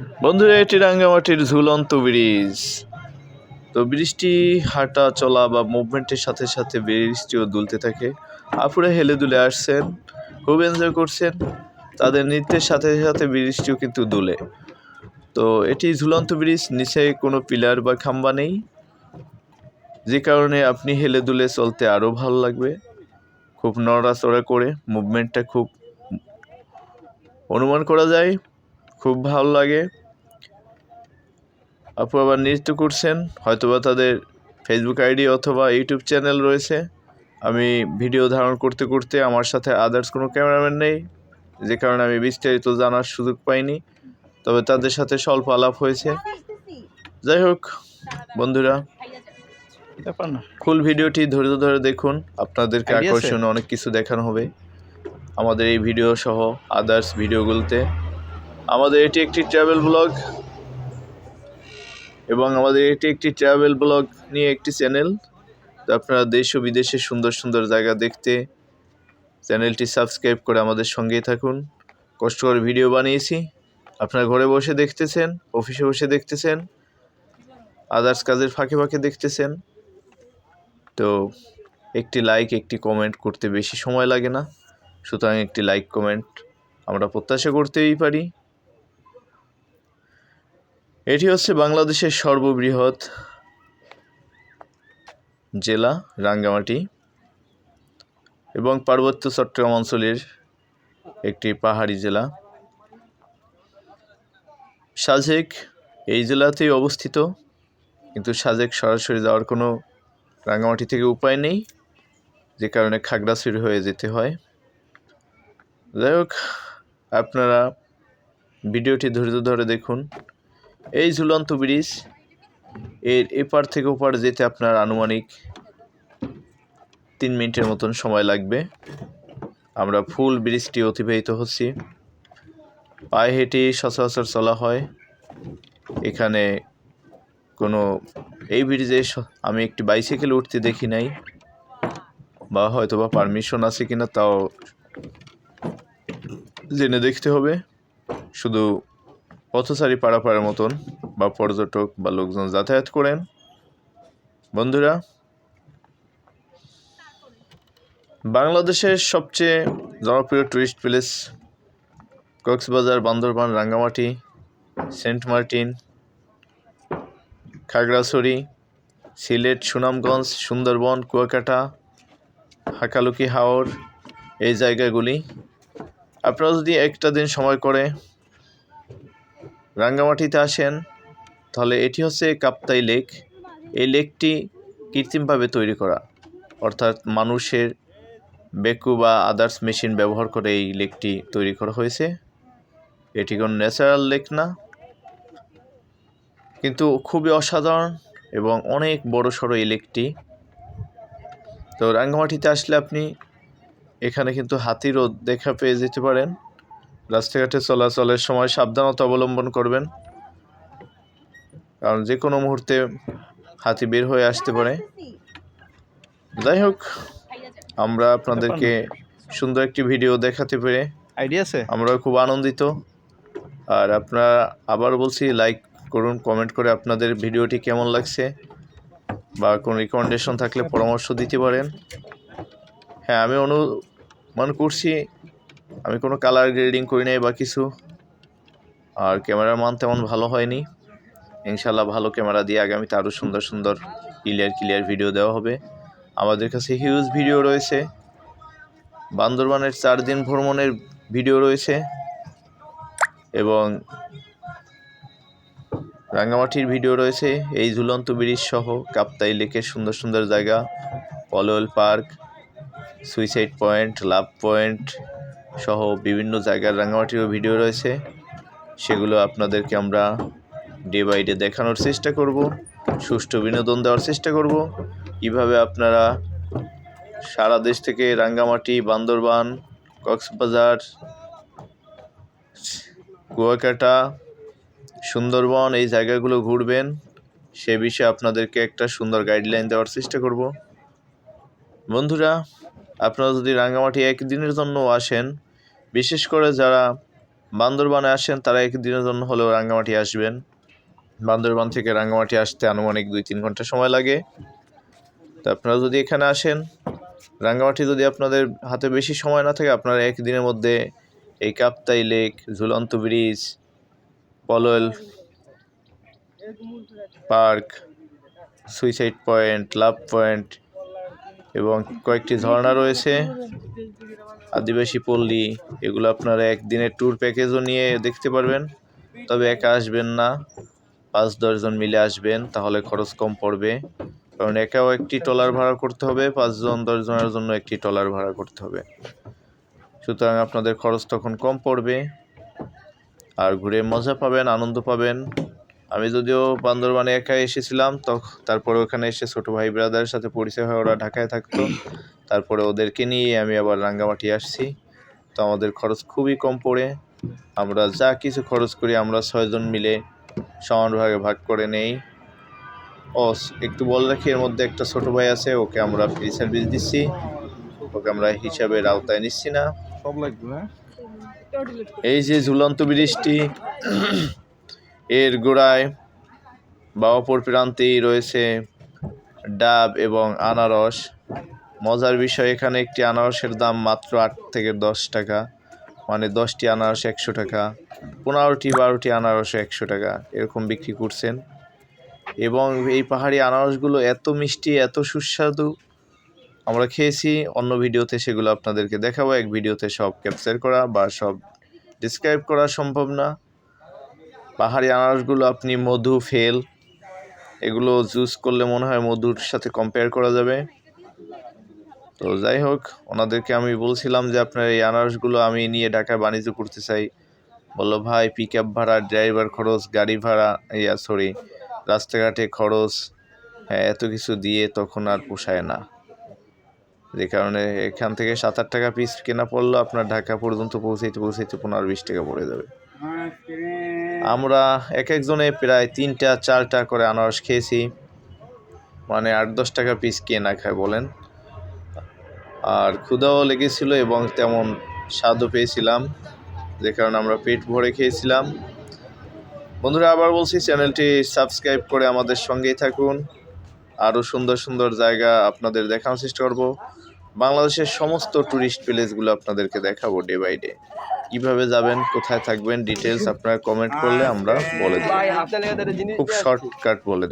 বন্ধুরা, এটি রাঙ্গামাটির ঝুলন্ত ব্রিজ। তো বৃষ্টি হাঁটা, চলা বা মুভমেন্টের সাথে সাথে বৃষ্টিও দুলতে থাকে। আপুরা হেলে দুলে আসছেন, খুব এনজয় করছেন। তাদের নৃত্যের সাথে সাথে বৃষ্টিও কিন্তু দুলে। তো এটি ঝুলন্ত ব্রিজ, নিচে কোনো পিলার বা খাম্বা নেই। যে কারণে আপনি হেলে দুলে চলতে আরও ভালো লাগবে। খুব নড়াচড়া করে মুভমেন্টটা খুব অনুমান করা যায়। খুব ভালো লাগে। আপু আবার নৃত্য করছেন হয়তোবা তাদের ফেসবুক আইডি অথবা ইউটিউব চ্যানেল রয়েছে। আমি ভিডিও ধারণ করতে করতে আমার সাথে আদার্স কোনো ক্যামেরাম্যান নেই যে কারণে আমি বিস্তারিত জানার সুযোগ পাইনি। তবে তাদের সাথে স্বল্প আলাপ হয়েছে। যাই হোক বন্ধুরা ফুল ভিডিওটি ধৈর্য ধরে দেখুন। আপনাদেরকে আকর্ষণ অনেক কিছু দেখানো হবে। আমাদের এই ভিডিও সহ আদার্স ভিডিওগুলোতে আমাদের এটি একটি ট্রাভেল ব্লগ এবং আমাদের এটি একটি ট্রাভেল ব্লগ নিয়ে একটি চ্যানেল তো আপনারা দেশ ও বিদেশের সুন্দর সুন্দর জায়গা দেখতে চ্যানেলটি সাবস্ক্রাইব করে আমাদের সঙ্গেই থাকুন। কষ্ট করে ভিডিও বানিয়েছি। আপনারা ঘরে বসে দেখতেছেন অফিসে বসে দেখতেছেন আদার্স কাজের ফাঁকে ফাঁকে দেখতেছেন। তো একটি লাইক একটি কমেন্ট করতে বেশি সময় লাগে না। সুতরাং একটি লাইক কমেন্ট আমরা প্রত্যাশা করতেই পারি। এটি হচ্ছে বাংলাদেশের সর্ববৃহৎ জেলা, রাঙ্গামাটি এবং পার্বত্য চট্টগ্রাম অঞ্চলের একটি পাহাড়ি জেলা। সাজেক এই জেলাতেই অবস্থিত, কিন্তু সাজেক সরাসরি যাওয়ার কোনো রাঙ্গামাটি থেকে উপায় নেই, যে কারণে খাগড়াছড়ি হয়ে যেতে হয়। যাই হোক, আপনারা ভিডিওটি ধৈর্য ধরে দেখুন। এই ঝুলন্ত ব্রিজ, এর এপার থেকে ওপার যেতে আপনার আনুমানিক তিন মিনিটের মতন সময় লাগবে। আমরা ফুল ব্রিজটি অতিবাহিত হচ্ছি। পায়ে হেঁটে সচরাচর চলা হয়। এখানে কোনো, এই ব্রিজে আমি একটি বাইসাইকেল উঠতে দেখি নাই। বা হয়তো বা পারমিশন আছে কিনা তাও জেনে দেখতে হবে। শুধু পথচারী পাড়াপাড়ার মতন বা পর্যটক বা লোকজন যাতায়াত করেন। বন্ধুরা, বাংলাদেশের সবচেয়ে জনপ্রিয় tourist place Cox's Bazar, Bandarban, Rangamati, Saint Martin, Khagrachari, Sylhet, Sunamganj, Sundarban, Kuakata, Hakaluki, Haor, এই জায়গাগুলি। আপনারা যদি একটা দিন সময় করে রাঙ্গামাটিতে আসেন, তাহলে এটি হচ্ছে কাপ্তাই লেক। এই লেকটি কৃত্রিমভাবে তৈরি করা, অর্থাৎ মানুষের বেকু বা আদার্স মেশিন ব্যবহার করে এই লেকটি তৈরি করা হয়েছে। এটি কোনো ন্যাচারাল লেক না, কিন্তু খুবই অসাধারণ এবং অনেক বড় সড়ো এই লেকটি। তো রাঙ্গামাটিতে আসলে আপনি এখানে কিন্তু হাতিরও দেখা পেয়ে যেতে পারেন। রাস্তাঘাটে চলাচলের সময় সাবধানতা অবলম্বন করবেন। কারণ যে কোনো মুহূর্তে হাতি বের হয়ে আসতে পারে। যাই হোক আমরা আপনাদেরকে সুন্দর একটি ভিডিও দেখাতে পেরে আইডিয়া আছে? আমরাও খুব আনন্দিত। আর আপনারা আবার বলছি লাইক করুন কমেন্ট করে আপনাদের ভিডিওটি কেমন লাগছে বা কোনো রিকমেন্ডেশন থাকলে পরামর্শ দিতে পারেন। হ্যাঁ আমি অনুমান করছি আমি কোনো কালার গ্রেডিং করি নাই বা কিছু। আর ক্যামেরার মান তেমন ভালো হয়নি। ইনশাল্লাহ ভালো ক্যামেরা দিয়ে আগামীতে আরও সুন্দর সুন্দর ক্লিয়ার ক্লিয়ার ভিডিও দেওয়া হবে। আমাদের কাছে হিউজ ভিডিও রয়েছে। বান্দরবানের চার দিন ভ্রমণের ভিডিও রয়েছে। এবং রাঙ্গামাটির ভিডিও রয়েছে। এই ঝুলন্ত ব্রিজ সহ কাপ্তাই লেকের সুন্দর সুন্দর জায়গা। Polwel park suicide point love point সহ বিভিন্ন জায়গার রাঙামাটিরও ভিডিও রয়েছে। সেগুলো আপনাদেরকে আমরা ডে বাই ডে দেখানোর চেষ্টা করব, সুষ্ঠু বিনোদন দেওয়ার চেষ্টা করব। কীভাবে আপনারা সারা দেশ থেকে রাঙ্গামাটি বান্দরবান, কক্সবাজার, কুয়াকাটা, সুন্দরবন এই জায়গাগুলো ঘুরবেন, সে বিষয়ে আপনাদেরকে একটা সুন্দর গাইডলাইন দেওয়ার চেষ্টা করব। বন্ধুরা আপনারা যদি রাঙ্গামাটি একদিনের জন্য আসেন, বিশেষ করে যারা বান্দরবানে আসেন, তারা একদিনের জন্য হলেও রাঙ্গামাটি আসবেন। বান্দরবান থেকে রাঙ্গামাটি আসতে আনুমানিক দুই তিন ঘণ্টা সময় লাগে। তো আপনারা যদি এখানে আসেন, রাঙ্গামাটি যদি আপনাদের হাতে বেশি সময় না থাকে, আপনারা একদিনের মধ্যে এই কাপ্তাই লেক, ঝুলন্ত bridge, Polwel park, suicide point, love point এবং কয়েকটি ঝর্ণা রয়েছে। আদিবাসী পল্লী, এগুলো আপনারা একদিনের ট্যুর প্যাকেজও নিয়ে দেখতে পারবেন। তবে একা আসবেন না। পাঁচ দশজন মিলে আসবেন, তাহলে খরচ কম পড়বে। কারণ একাও একটি ট্রলার ভাড়া করতে হবে পাঁচজন দশজনের জন্য একটি ট্রলার ভাড়া করতে হবে। সুতরাং আপনাদের খরচ তখন কম পড়বে। আর ঘুরে মজা পাবেন, আনন্দ পাবেন। আমি যদিও বান্দরবানে একা এসেছিলাম তখন তারপরে ওখানে এসে ছোটো ভাই ব্রাদারের সাথে পরিচয় হয় ওরা ঢাকায় থাকতো। তারপরে ওদেরকে নিয়ে আমি আবার রাঙ্গামাটি আসছি। তো আমাদের খরচ খুবই কম পড়ে। আমরা যা কিছু খরচ করি আমরা ছয়জন মিলে সমান ভাগে ভাগ করে নেই। ও একটু বল রাখি এর মধ্যে একটা ছোট ভাই আছে ওকে আমরা ফ্রি সার্ভিস দিচ্ছি। ওকে আমরা হিসাবের আওতায় নিচ্ছি না। সব লাগবে হ্যাঁ? এই যে ঝুলন্ত ব্রিজটি এর গোড়ায় বা অপর প্রান্তেই রয়েছে ডাব এবং আনারস। মজার বিষয়, এখানে একটি আনারসের দাম মাত্র আট থেকে দশ টাকা মানে দশটি আনারস একশো টাকা, পনেরোটি বারোটি আনারস একশো টাকা এরকম বিক্রি করছেন। এবং এই পাহাড়ি আনারসগুলো এত মিষ্টি, এত সুস্বাদু, আমরা খেয়েছি, অন্য ভিডিওতে সেগুলো আপনাদেরকে দেখাবো, এক ভিডিওতে সব ক্যাপচার করা বা সব ডিসক্রাইব করা সম্ভব না। পাহাড়ি আনারসগুলো আপনি মধু, ফেল এগুলো জুস করলে মনে হয় মধুর সাথে কম্পেয়ার করা যাবে। তো যাই হোক, ওনাদেরকে আমি বলছিলাম যে আপনার এই আনারসগুলো আমি নিয়ে ঢাকায় বাণিজ্য করতে চাই। বলল, ভাই পিক আপ ভাড়া ড্রাইভার খরচ, গাড়ি ভাড়া, ইয়া সরি রাস্তাঘাটে খরচ হ্যাঁ এত কিছু দিয়ে তখন আর পোষায় না। যে কারণে এখান থেকে সাত আট টাকা পিস কেনা পড়ল, আপনার ঢাকা পর্যন্ত পৌঁছাইতে পৌঁছাইতে পনেরো বিশ টাকা পড়ে যাবে। আমরা এক একজনে প্রায় তিনটা, চারটা করে আনারস খেয়েছি। মানে আট, দশ টাকা পিস কে না খায় বলেন। আর ক্ষুধাও লেগেছিল এবং তেমন স্বাদও পেয়েছিলাম, যে কারণে আমরা পেট ভরে খেয়েছিলাম। বন্ধুরা, আবার বলছি, চ্যানেলটি সাবস্ক্রাইব করে আমাদের সঙ্গেই থাকুন। আরও সুন্দর সুন্দর জায়গা আপনাদের দেখানোর চেষ্টা করব। বাংলাদেশের সমস্ত ট্যুরিস্ট প্লেসগুলো আপনাদেরকে দেখাবো ডে বাই ডে কীভাবে যাবেন কোথায় থাকবেন ডিটেলস আপনারা কমেন্ট করলে আমরা বলে দেব। খুব শর্টকাট বলে দেবো।